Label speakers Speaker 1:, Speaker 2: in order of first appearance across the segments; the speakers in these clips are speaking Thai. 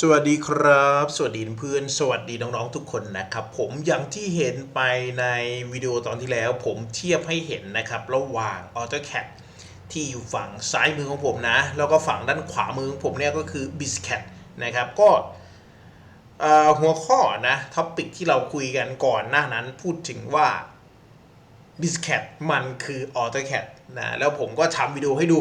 Speaker 1: สวัสดีครับ สวัสดีเพื่อน สวัสดีน้องๆทุกคนนะครับ ผมอย่างที่เห็นไปในวิดีโอตอนที่แล้ว ผมเทียบให้เห็นนะครับ ระหว่าง AutoCAD ที่อยู่ฝั่งซ้ายมือของผมนะ แล้วก็ฝั่งด้านขวามือของผมเนี่ยก็คือ BizCAD นะครับ ก็หัวข้อนะท็อปิกที่เราคุยกันก่อนหน้านั้นพูดถึงว่า BizCAD มันคือ AutoCAD นะ แล้วผมก็ทำวิดีโอให้ดู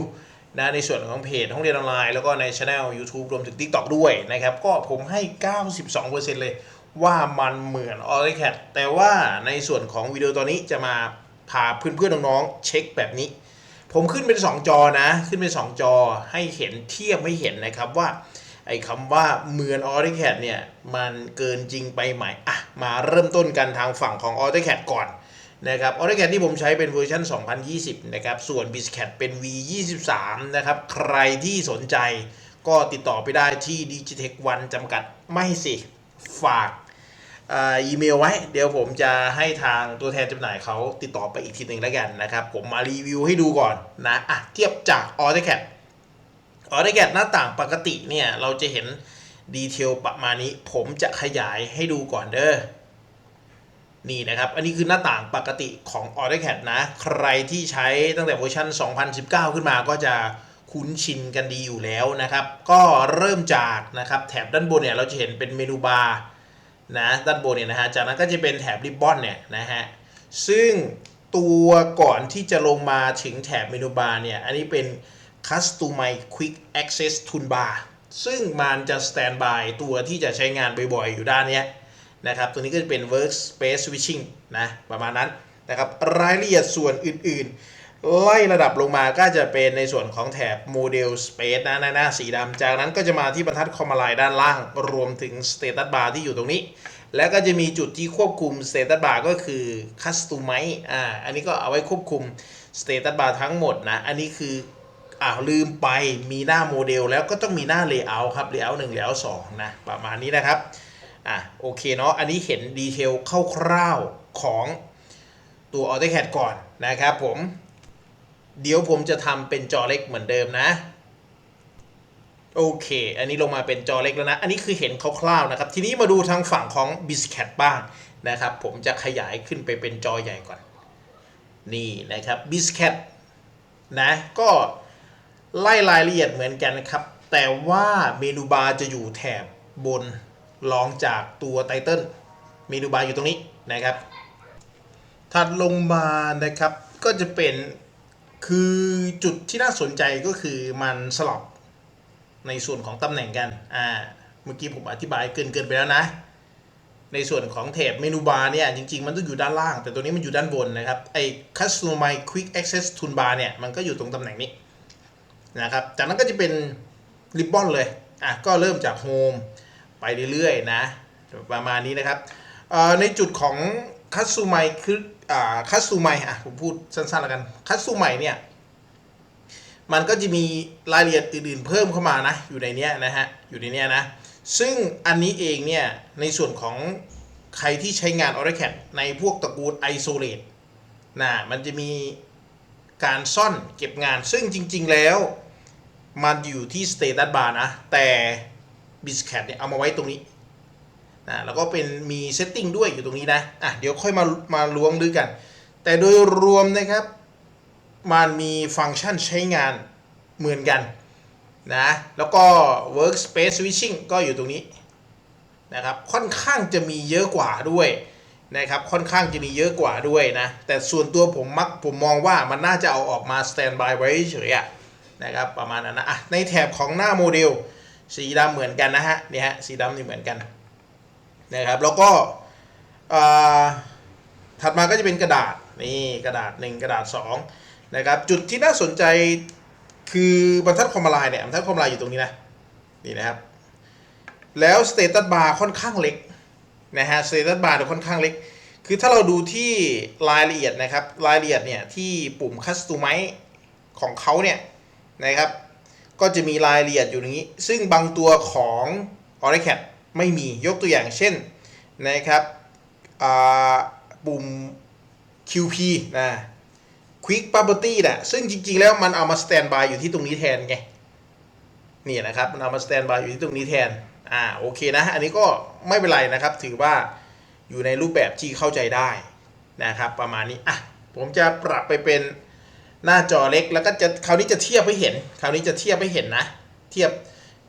Speaker 1: นะในส่วนของเพจห้องเรียนออนไลน์แล้วก็ในช anel YouTube รวมถึง TikTok ด้วยนะครับ ก็ผมให้ 92%เลยว่ามันเหมือน AutoCAD แต่ว่าในส่วนของวิดีโอตัวนี้จะมาพาเพื่อนๆน้องๆเช็คแบบนี้ ผมขึ้นเป็น 2 จอนะ ขึ้นเป็น 2 จอให้เห็นเทียบให้เห็นนะครับว่าไอ้คำว่าเหมือน AutoCAD เนี่ยมันเกินจริงไปไหมอะมาเริ่มต้นกันทางฝั่งของ AutoCAD ก่อน นะครับ AutoCAD ที่ผมใช้เป็นเวอร์ชัน2020 นะครับ ส่วน BizCAD เป็น V23 นะครับ ใครที่สนใจก็ติดต่อไปได้ที่ Digitech One จำกัดไม่สิฝากอีเมลไว้ เดี๋ยวผมจะให้ทางตัวแทนจำหน่ายเขาติดต่อไปอีกทีหนึ่งแล้วกันนะครับ ผมมารีวิวให้ดูก่อนนะอะเทียบจาก AutoCAD AutoCAD หน้าต่างปกติเนี่ย เราจะเห็นดีเทลประมาณนี้ ผมจะขยายให้ดูก่อนเด้อ นี่นะครับ อันนี้คือหน้าต่างปกติของ AutoCAD นะ ใครที่ใช้ตั้งแต่เวอร์ชัน 2019 ขึ้นมาก็จะคุ้นชินกันดีอยู่แล้วนะครับ ก็เริ่มจากนะครับแถบด้านบนเนี่ยเราจะเห็นเป็นเมนูบาร์นะด้านบนเนี่ยนะฮะ จากนั้นก็จะเป็นแถบริบบอนเนี่ยนะฮะ ซึ่งตัวก่อนที่จะลงมาถึงแถบเมนูบาร์เนี่ย อันนี้เป็น Customize Quick Access Toolbar ซึ่งมันจะ Standby ตัวที่จะใช้งานบ่อยๆอยู่ด้านเนี้ย นะครับ ตัวนี้ก็จะเป็น workspace switching นะประมาณนั้นนะครับรายละเอียดส่วนอื่นๆ ไล่ระดับลงมาก็จะเป็นในส่วนของแถบ model space นะหน้านาสีดำจากนั้นก็จะมาที่บรรทัดคอมม a ไลน์ด้านล่าง รวมถึง status bar ที่อยู่ตรงนี้ แล้วก็จะมีจุดที่ควบคุม status bar ก็คือ customize อ่าอันนี้ก็เอาไว้ควบคุม status bar ทั้งหมดนะ อันนี้คืออ้าวลืมไปมีหน้าโมเดลแล้วก็ต้องมีหน้า layout ครับ layout 1 layout 2นะประมาณนี้นะครับ อะโอเคเนาะอันนี้เห็นดีเทลคร่าวๆของตัว AutoCAD ก่อนนะครับผม เดี๋ยวผมจะทำเป็นจอเล็กเหมือนเดิมนะ โอเค อันนี้ลงมาเป็นจอเล็กแล้วนะ อันนี้คือเห็นคร่าวๆนะครับ ทีนี้มาดูทางฝั่งของ BizCAD บ้างนะครับ ผมจะขยายขึ้นไปเป็นจอใหญ่ก่อน นี่นะครับ BizCAD นะ ก็ไล่รายละเอียดเหมือนกันนะครับ แต่ว่าเมนูบาร์จะอยู่แถบบน รองจากตัวไตเติลเมนูบาร์อยู่ตรงนี้นะครับ ถัดลงมานะครับก็จะเป็นคือจุดที่น่าสนใจก็คือมันสลับในส่วนของตำแหน่งกัน อ่า เมื่อกี้ผมอธิบายเกินเกินไปแล้วนะ ในส่วนของแถบเมนูบาร์เนี่ยจริง ๆ มันต้องอยู่ด้านล่าง แต่ตัวนี้มันอยู่ด้านบนนะครับ ไอ้ Customize Quick Access Toolbar เนี่ย มันก็อยู่ตรงตำแหน่งนี้นะครับ จากนั้นก็จะเป็นริบบอนเลย อะ ก็เริ่มจาก Home ไปเรื่อยๆนะประมาณนี้นะครับในจุดของคัตซูไมคือคัตซูไมอะผมพูดสั้นๆแล้วกันคัตซูไมเนี่ยมันก็จะมีรายละเอียดอื่นๆ เพิ่มเข้ามานะอยู่ในเนี้ยนะฮะอยู่ในเนี้ยนะซึ่งอันนี้เองเนี่ยในส่วนของใครที่ใช้งาน AutoCAD ในพวกตระกูล Isolate นะมันจะมีการซ่อนเก็บงานซึ่งจริง ๆแล้ว มันอยู่ที่ Status Bar นะแต่ BizCAD เนี่ยเอามาไว้ตรงนี้นะแล้วก็เป็นมีเซตติ้งด้วยอยู่ตรงนี้นะอะเดี๋ยวค่อยมามาล้วงดูกัน แต่โดยรวมนะครับ มันมีฟังก์ชันใช้งานเหมือนกันนะแล้วก็ workspace switching ก็อยู่ตรงนี้นะครับค่อนข้างจะมีเยอะกว่าด้วยนะครับค่อนข้างจะมีเยอะกว่าด้วยนะ แต่ส่วนตัวผมมักผมมองว่ามันน่าจะเอาออกมา stand by ไว้เฉยๆนะครับประมาณนั้นนะอะในแถบของหน้าโมเดล สีดำเหมือนกันนะฮะนี่ฮะสีดำนี่เหมือนกันนะครับแล้วก็ถัดมาก็จะเป็นกระดาษนี่กระดาษ 1 กระดาษ2นะครับจุดที่น่าสนใจคือบรรทัดคอมมาไลน์เนี่ยบรรทัดคอมมาไลน์อยู่ตรงนี้นะนี่นะครับแล้วสเตตัสบาร์ค่อนข้างเล็กนะฮะสเตตัสบาร์ค่อนข้างเล็ก คือถ้าเราดูที่รายละเอียดนะครับรายละเอียดเนี่ยที่ปุ่ม Customize ของเขาเนี่ยนะครับ ก็จะมีรายละเอียดอยู่อย่างนี้ ซึ่งบางตัวของ AutoCAD ไม่มียกตัวอย่างเช่นนะครับปุ่ม QP นะ Quick Property นะซึ่งจริง ๆ แล้วมันเอามา Standby อยู่ที่ตรงนี้แทนไงนี่นะครับ มันเอามาสแตนบายอยู่ที่ตรงนี้แทนอ่าโอเคนะ อันนี้ก็ไม่เป็นไรนะครับ ถือว่าอยู่ในรูปแบบที่เข้าใจได้นะครับ ประมาณนี้อะผมจะปรับไปเป็น หน้าจอเล็กแล้วก็จะคราวนี้จะเทียบให้เห็น คราวนี้จะเทียบให้เห็นนะ เทียบ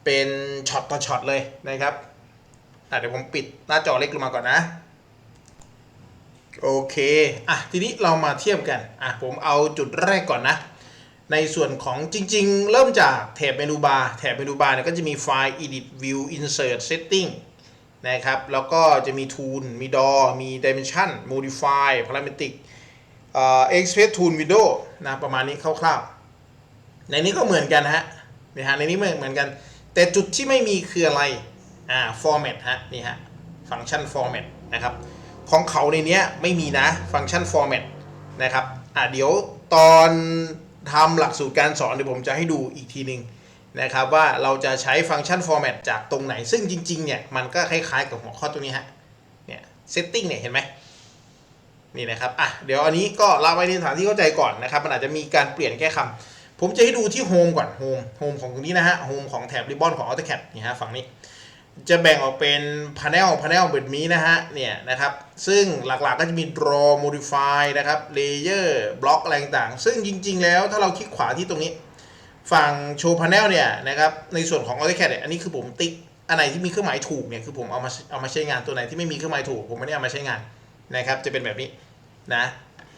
Speaker 1: เป็นช็อตต่อช็อตเลยนะครับอะเดี๋ยวผมปิดหน้าจอเล็กลงมาก่อนนะ โอเคอะทีนี้เรามาเทียบกันอะผมเอาจุดแรกก่อนนะ ในส่วนของจริง ๆ เริ่มจากแถบเมนูบาร์แถบเมนูบาร์เนี่ยก็จะมีไฟล์ edit view insert setting นะครับ แล้วก็จะมี tool มี door มี dimension modify parametric เอ่อ express tool window นะประมาณนี้คร่าวๆ ในนี้ก็เหมือนกันฮะนี่ฮะในนี้เหมือนเหมือนกัน แต่จุดที่ไม่มีคืออะไรอ่า format ฮะนี่ฮะฟังก์ชัน format นะครับของเขาในนี้ไม่มีนะฟังก์ชัน format นะครับอะเดี๋ยวตอนทำหลักสูตรการสอนเดี๋ยวผมจะให้ดูอีกทีหนึ่งนะครับว่าเราจะใช้ฟังก์ชัน format จากตรงไหน ซึ่งจริงๆเนี่ยมันก็คล้ายๆกับหัวข้อตรงนี้ฮะเนี่ย setting เนี่ยเห็นไหม นี่นะครับ อะ เดี๋ยวอันนี้ก็เล่าไว้ในฐานที่เข้าใจก่อนนะครับ มันอาจจะมีการเปลี่ยนแค่คำผมจะให้ดูที่ home ก่อน home home ของตรงนี้นะฮะ home ของแถบ ribbon ของ AutoCAD นี่ฮะ ฝั่งนี้ จะแบ่งออกเป็น panel panel แบบนี้นะฮะ เนี่ยนะครับ ซึ่งหลักๆก็จะมี draw modify นะครับ layer block อะไรต่างๆ ซึ่งจริง ๆ แล้วถ้าเราคลิกขวาที่ตรงนี้ ฝั่งโชว์ panel เนี่ยนะครับ ในส่วนของ AutoCAD เนี่ย อันนี้คือผมติ๊ก อันไหนที่มีเครื่องหมายถูกเนี่ย คือผมเอามาเอามาใช้งาน ตัวไหนที่ไม่มีเครื่องหมายถูก ผมไม่ได้เอามาใช้งานนะครับ จะเป็นแบบนี้ นะ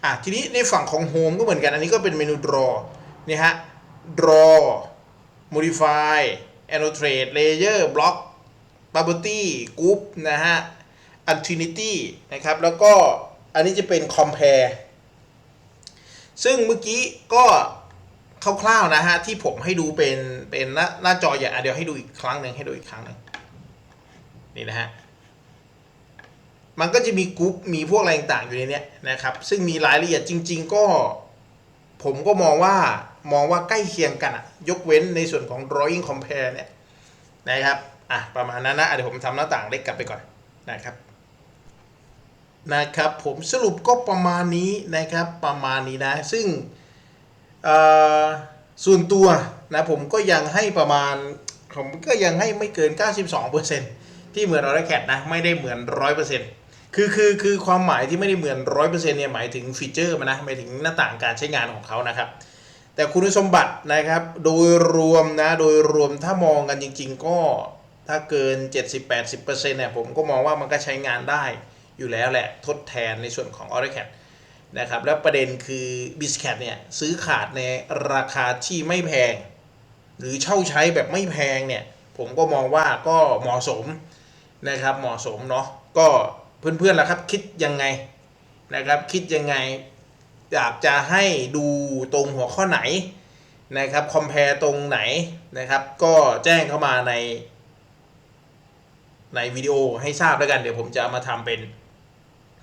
Speaker 1: อะทีนี้ในฝั่งของ home ก็เหมือนกัน อันนี้ก็เป็นเมนู draw นี่ฮะ draw modify annotate layer block property group นะฮะ infinity นะครับ แล้วก็อันนี้จะเป็น compare ซึ่งเมื่อกี้ก็คร่าวๆนะฮะ ที่ผมให้ดูเป็นเป็นหน้าหน้าจอใหญ่อะเดี๋ยวให้ดูอีกครั้งหนึ่งให้ดูอีกครั้งหนึ่งนี่นะฮะ มันก็จะมีกรุ๊ปมีพวกอะไรต่างๆอยู่ในเนี้ยนะครับ ซึ่งมีรายละเอียดจริง ๆ ก็ ผมก็มองว่ามองว่าใกล้เคียงกันอะยกเว้นในส่วนของ drawing compare เนี่ยนะครับอะประมาณนั้นนะเดี๋ยวผมทำหน้าต่างเล็กกลับไปก่อนนะครับนะครับผมสรุปก็ประมาณนี้นะครับประมาณนี้นะ ซึ่งส่วนตัวนะผมก็ยังให้ประมาณ ผมก็ยังให้ไม่เกิน 92%ที่เหมือน AutoCAD นะ ไม่ได้เหมือน 100% คือคือคือความหมายที่ไม่ได้เหมือน100%เปอร์เซ็นต์เนี่ยหมายถึงฟีเจอร์มันนะหมายถึงหน้าต่างการใช้งานของเขานะครับ แต่คุณสมบัตินะครับ โดยรวมนะ โดยรวมถ้ามองกันจริง ๆ ก็ถ้าเกิน 70-80%เนี่ยผมก็มองว่ามันก็ใช้งานได้อยู่แล้วแหละ ทดแทนในส่วนของ AutoCAD นะครับ แล้วประเด็นคือ b i z c a d เนี่ย ซื้อขาดในราคาที่ไม่แพง หรือเช่าใช้แบบไม่แพงเนี่ย ผมก็มองว่าก็เหมาะสมนะครับเหมาะสมเนาะก็ เพื่อนๆล่ะครับ คิดยังไงนะครับ คิดยังไง อยากจะให้ดูตรงหัวข้อไหนนะครับคอม p a r e ตรงไหนนะครับ ก็แจ้งเข้ามาใน ในวิดีโอให้ทราบแล้วกัน เดี๋ยวผมจะมาทำเป็น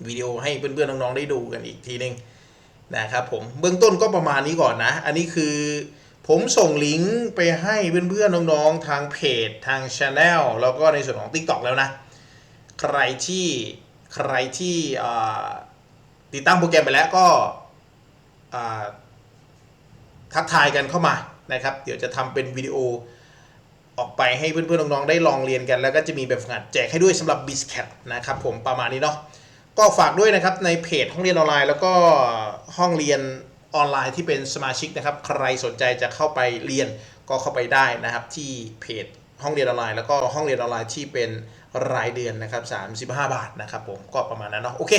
Speaker 1: วิดีโอให้เพื่อนๆน้องๆได้ดูกันอีกทีนึงนะครับผมเบื้องต้นก็ประมาณนี้ก่อนนะ อันนี้คือผมส่งลิงก์ไปให้เพื่อนๆน้องๆทางเพจทางช anel แล้วก็ในส่วนของ TikTok แล้วนะ ใครที่ ใครที่ติดตั้งโปรแกรมไปแล้วก็ทักทายกันเข้ามานะครับ เดี๋ยวจะทำเป็นวิดีโอออกไปให้เพื่อนๆน้องๆได้ลองเรียนกัน แล้วก็จะมีแบบฝึกหัดแจกให้ด้วยสำหรับ b i z c a t นะครับผมประมาณนี้เนาะก็ฝากด้วยนะครับในเพจห้องเรียนออนไลน์ แล้วก็ห้องเรียนออนไลน์ที่เป็นสมาชิกนะครับ ใครสนใจจะเข้าไปเรียนก็เข้าไปได้นะครับที่เพจ ห้องเรียนออนไลน์แล้วก็ห้องเรียนออนไลน์ที่เป็นรายเดือนนะครับ35 บาทนะครับผมก็ประมาณนั้นเนาะโอเค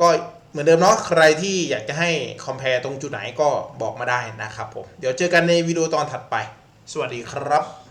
Speaker 1: ก็เหมือนเดิมเนาะใครที่อยากจะให้คอมเพลตรงจุดไหนก็บอกมาได้นะครับผมเดี๋ยวเจอกันในวิดีโอตอนถัดไป สวัสดีครับ